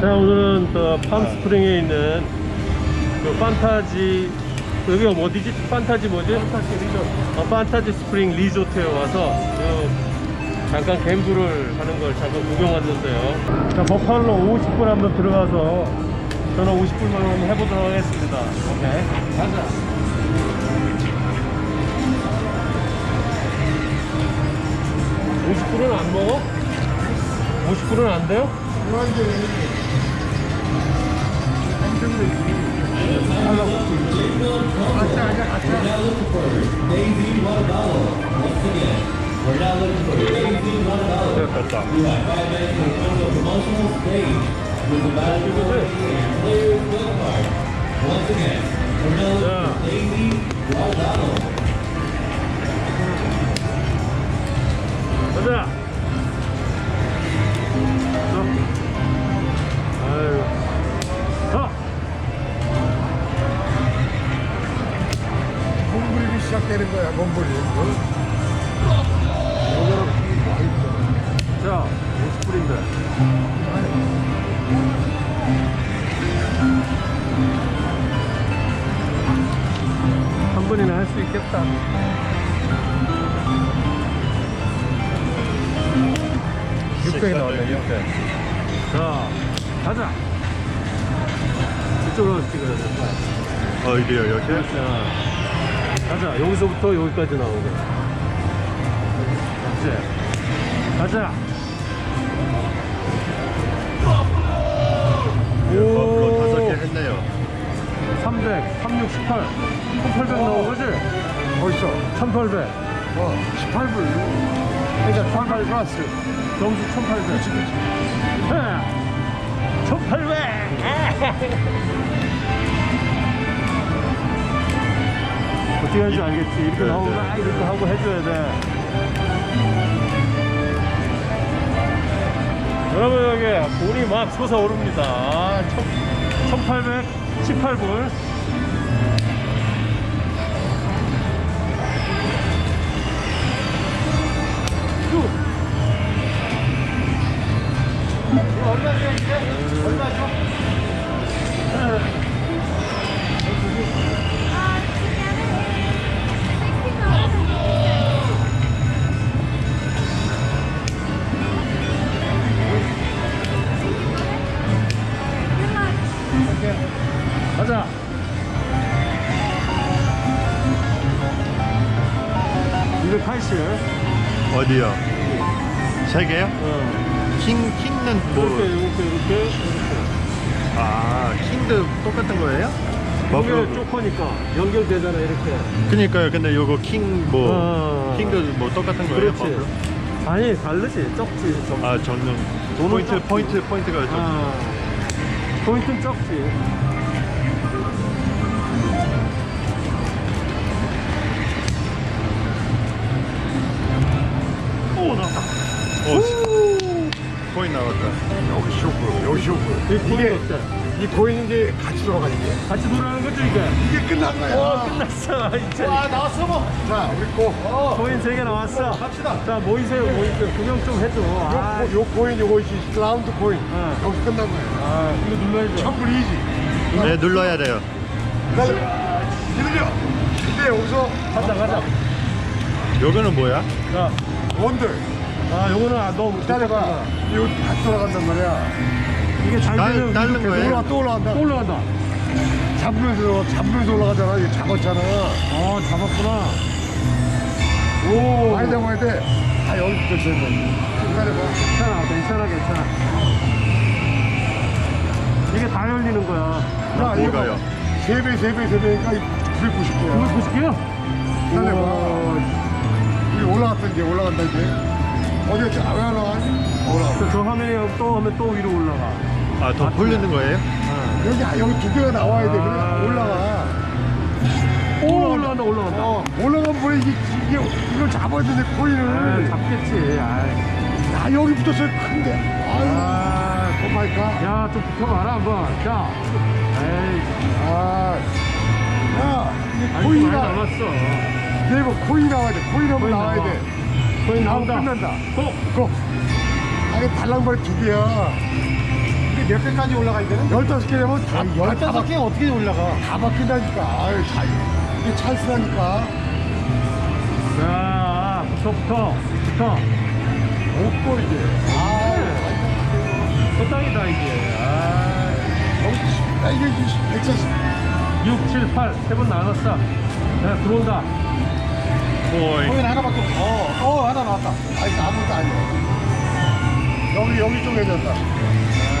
자 오늘은 또 팜스프링에 있는 그 판타지 여기가 어디지? 판타지 뭐지? 판타지 리조트 어, 판타지 스프링 리조트에 와서 그 잠깐 갬블을 하는 걸 잠깐 구경 왔는데요 자 버팔로 50분 한번 들어가서 저는 50분만 한번 해보도록 하겠습니다 오케이 가자 50분은 안 먹어? 50분은 안 돼요? 됐다. 자. 가자. 아 번이나 할 수 있겠다. 육백이 나왔네, 육백. 자, 가자. 이쪽으로 찍어야 돼. 어디요 여기? 자, 가자. 여기서부터 여기까지 나오게. 이제 가자. 오 300, 360, 18. 1800 나온 거지? 벌써, 1800. 어, 18불. 그러니까 1800 플러스. 점수 1800. 그치, 그치. 1800! 어떻게 하는지 알겠지? 이렇게 네, 나오면 네. 막 이렇게 하고 해줘야 돼. 여러분 여기 돈이 막 솟아오릅니다. 1818불. 어디요? 세 개요? 어. 킹 킹은 이렇게, 뭐? 이렇게, 이렇게, 이렇게. 아 킹도 똑같은 거예요? 여기는 버블. 쪼커니까 연결되잖아, 이렇게. 그니까요. 근데 요거 킹 뭐? 어. 킹도 뭐 똑같은 거예요? 그렇지. 버블? 아니, 다르지. 적지. 적. 아 저는 돈은 포인트 적지. 포인트 포인트가 좀. 아. 포인트는 적지. 포인트 나왔다. 여기 쇼크, 여기 쇼크. 이 포인트 이게, 어때? 이 코인이 이제 같이 돌아가는 게. 같이 돌아가는 거죠, 이게? 이게 끝난 거야. 어, 끝났어, 이제. 나왔어, 뭐. 자, 우리 거. 코인 3개 나왔어. 갑시다. 자, 모이세요, 모이세요. 구경 좀 해줘. 아, 요, 요 코인, 요거 있지. 라운드 코인. 어. 여기 끝난 거야. 아, 이거 눌러야죠. 천불이지. 네 눌러야 돼요. 기다려. 기다려. 근데 여기서 가자, 가자. 요거는 뭐야? 자, 원들. 아, 요거는 아, 너무 기다려봐. 이거 같이 돌아간단 말이야. 이게 잘 딸- 되면 딸른 이렇게 거예요? 올라가, 또 올라간다. 또 올라간다. 잡으면서, 잡으면서 올라가잖아. 이거 잡았잖아. 어, 잡았구나. 오. 많이 잡아야 돼. 다 여기부터 있어야 돼. 기다려봐. 괜찮아, 괜찮아, 괜찮아. 이게 다 열리는 거야. 자, 이거 뭐가요? 세 배, 세 배, 세 배니까 990개야. 990개요? 기다려봐. 이게 올라갔다, 이제 올라간다, 이제. 어디, 자, 왜 올라가니? 올라가. 저 화면에 또 하면 또 위로 올라가. 아 더 풀리는 거예요? 여기, 아, 여기 두 개가 나와야 돼. 그래, 아. 올라가. 오, 올라간다, 올라간다. 어, 올라가면 뭐야, 이게, 이게, 이걸 잡아야 되는데, 아, 코인을. 잡겠지. 아이. 야, 여기 붙었어, 큰데. 아유, 아, 오마이갓. 야, 좀 붙어봐라, 한번. 자. 에이, 아, 야, 이 아니, 많이 코인이 나, 남았어. 내 이거 코인 나와야 돼. 코인 한번 코인 나와야 나와. 돼. 거의 나오면 나온다. 끝난다. 고! 고. 아, 이게 달랑벌이 두 개야. 이게 몇 개까지 올라가야 되는? 15개 되면 다, 다, 열다섯 박- 개 어떻게 올라가? 다 바뀐다니까. 아유, 자, 이게 찬스라니까. 자, 붙어, 붙어. 못 버리게. 아유, 소땅이다, 이게. 아, 아, 이게 140. 6, 7, 8. 세 번 나눴어. 자, 들어온다. 포인트. 거기는 하나밖에 없어. 어, 어 하나 나왔다. 아니, 아무것도 아니야. 여기, 여기 좀 괜찮다.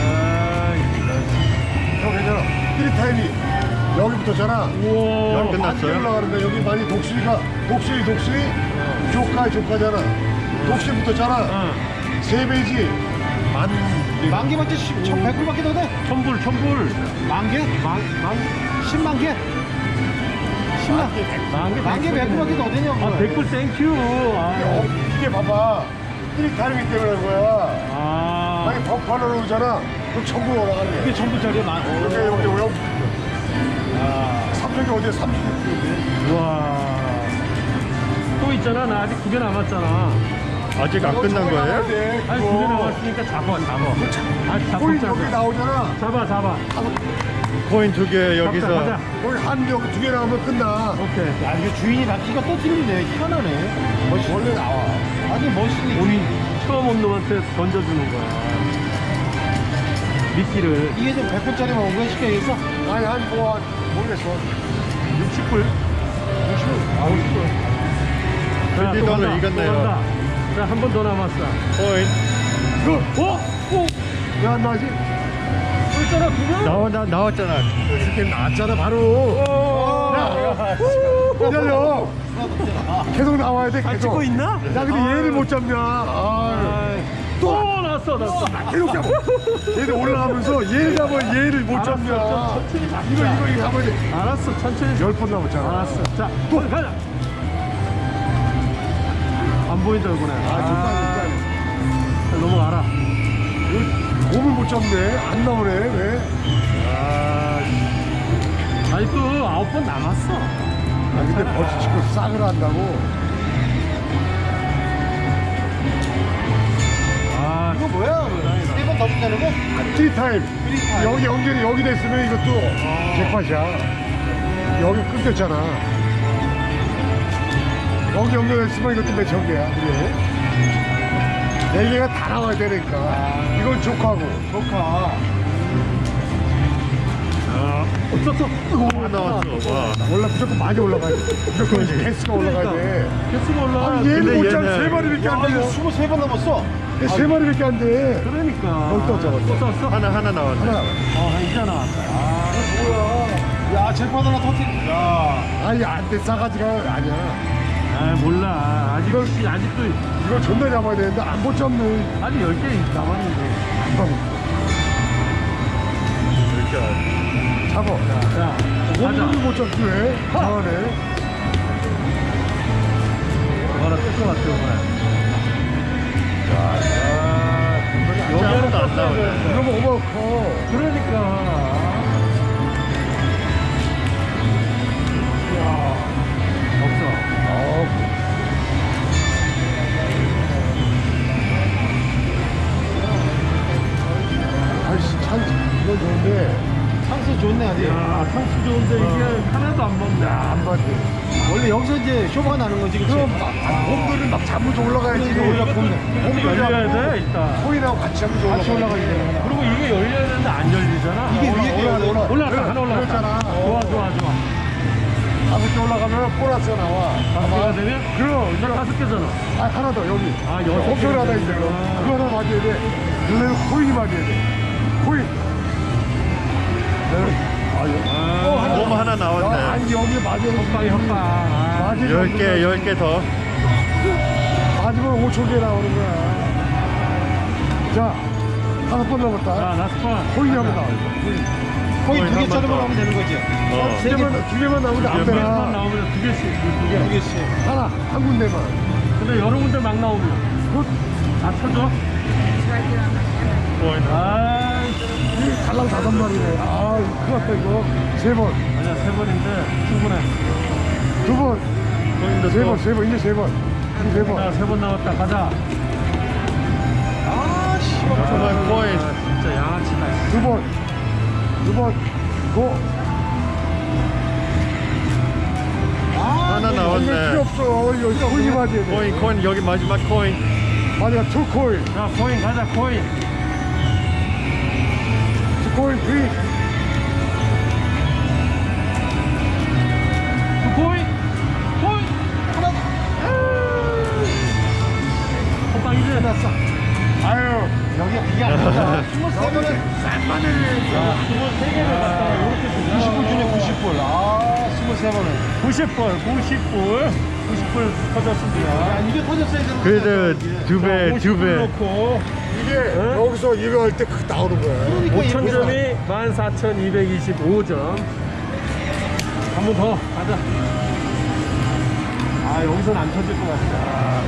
아, 형 괜찮아. 트리 타임이 여기 붙었잖아. 우와. 연 끝났어요? 많이 올라가는데 여기 많이 독수리가 독수리 독수리 조카 조카잖아. 독수리 붙었잖아. 어. 세 배지 만 만 개밖에 1,100불밖에 더 돼? 천불, 천불. 만 개? 망, 망, 10만 개? 10만 만 개, 만 개, 백 불밖에 더 되냐고. 아, 백불 땡큐. 아, 어, 이게 봐봐. 트리 타임이 때문에 그런 거야. 아. 아니 버팔로로 오잖아. 그럼 천국 올라가는 거야. 이게 전부짜리야, 만. 여기 여기 여기 아. 삼척이 어디야 삼척이. 우와. 또 있잖아. 나 아직 두 개 남았잖아. 아직 안 끝난 거예요? 아니, 두개 남았으니까 잡아, 잡아. 아, 잡아, 코인 여기 잡아. 나오잖아. 잡아, 잡아. 코인 두 개 여기서. 가자. 여기 한 여기 두개 나오면 끝나. 오케이. 야, 이게 주인이 바퀴가 또 틀리네. 희한하네. 멋이 원래 나와. 아니, 멋있니. 우리 처음 온 놈한테 던져주는 거야. 미끼를 이게 좀 100불짜리만 온 거야, 쉽게 얘기해서? 아니 한뭐 모르겠어. 60불. 50분. 아 50분. 자, 또 간다, 이겼네요. 또 간다. 자, 한 번 더 남았어. 포인트. 그 어? 어? 나지? 또 있잖아, 두 개? 나와, 나, 나왔잖아. 이렇게 나왔잖아 바로. 어. 야, 기다려. 계속 나와야 돼. 잘 계속. 찍고 있나? 야 근데 얘를 못 잡냐? 아, 아이, 또 났어, 났어. 계속 잡아. 얘를 올라가면서 얘를 잡아 얘를 못 잡냐? 알았어, 좀 천천히 잡자. 이거 이거 이거 잡아야 돼. 알았어, 천천히. 열 번 남았잖아. 알았어. 자, 또 가자. 안 보인다, 이거네. 아, 좋다, 자, 넘어가라. 좋다. 몸을 못 잡네. 안 나오네. 왜? 아, 아직도 아홉 번 남았어. 아 근데 벌써 지금 싹을 한다고. 아, 이거 뭐야? 세번 더 준다는 거? 티 타임. 타임. 여기 연결이 여기 됐으면 이것도 잭팟이야. 여기 끊겼잖아. 여기 연결됐으면 이것도 내 전개야. 그래. 네 개가 다 나와야 되니까. 이건 족하고. 조카. 없었어. 또 나왔어. 와. 올라 무조건 많이 올라가야 돼. 무조건 이제 개수가 올라가야 돼. 개수가 올라가. 아니 얘는 근데 못 잡아. 얘는- 세 마리밖에 안 아, 이거 돼. 23번 넘었어. 세 마리밖에 안 돼. 그러니까. 거기 또 잡았어. 또 썼어? 하나, 하나 나왔네. 하나. 어, 이제 나왔다. 아, 야, 잭팟 하나 터뜨. 야. 아니 안 돼. 싸가지가 아니야. 아, 몰라. 아직, 아직도, 이거 존나 잡아야 되는데 안 못 잡네. 아직 10개 남았는데. 안 잡아. 이렇게. 잡아. 자, 오늘도 가자. 못 잡지 왜? 잘하네. 뭐라 뜰것 같아, 오늘. 여기 하나도 안 나오네. 이거 뭐 얼마나 커. 그러니까. 홈들은 막 잡으면서 올라가야지. 이거 올라. 홈들 열려야 돼, 일단. 코인하고 같이 같이 올라가야 되는 그리고 이게 열려야 되는데 안 열리잖아. 이게 올라- 위에 올라가, 올라- 올라가. 올라갔다, 하나. 좋아, 좋아, 좋아. 다섯 개 올라가면 보너스가 나와. 다섯 개가 되면? 그럼, 이제 이거, 다섯 개잖아. 아, 하나 더, 여기. 아, 여섯 개. 이제. 그거 아. 그거 하나 맞아야 돼. 그래서 코인이 맞아야 돼. 코인. 아, 여- 아, 어, 하나. 몸 하나 야, 나왔네. 아니, 여기 맞아야 협박이 협박. 아, 맞으면 열 개, 열개 더. 맞으면 5천 개 나오는 거야. 자, 다섯 번 자, 남았다. 라스트 코인이 한번 나와. 거의 두 거의 개짜리만 한번 더. 하면 되는 거지. 어. 두 개만, 두 개만 나오면 안 되나. 나오면 두 개씩. 두 개. 두 개씩. 하나, 한 군데만. 근데 여러 군데 막 나오면 굿. 다 쳐줘. 아, 이 달랑 다섯 마리네. 아, 큰일 났다, 이거. 세 번, 아니야 세 번인데 충분해. 두 번, 포인트 세 또. 번, 세 번, 이제 세 번. 이제 세 번. 자, 세번 남았다. 가자. 아, 씨. 정말 포인트. 아, 진짜 양아치다. 두 번, 두 번, 고. 아, 하나 이거 필요 나왔네. 없어. 여기 코인이 맞아야 돼. 코인 코인 여기 마지막 코인. 마지막 투 코인, 자 코인 가자 코인 투 코인, 쓰리. 90불 90불 90불 터졌습니다. 야 이게 터졌어야 되는 그래도 두 배, 두 50불 배. 넣고 이게 여기서 이거 할 때 나오는 거야. 그러니까 5,000점이 14,225점. 한 번 더 가자. 아 여기서는 안 터질 것 같아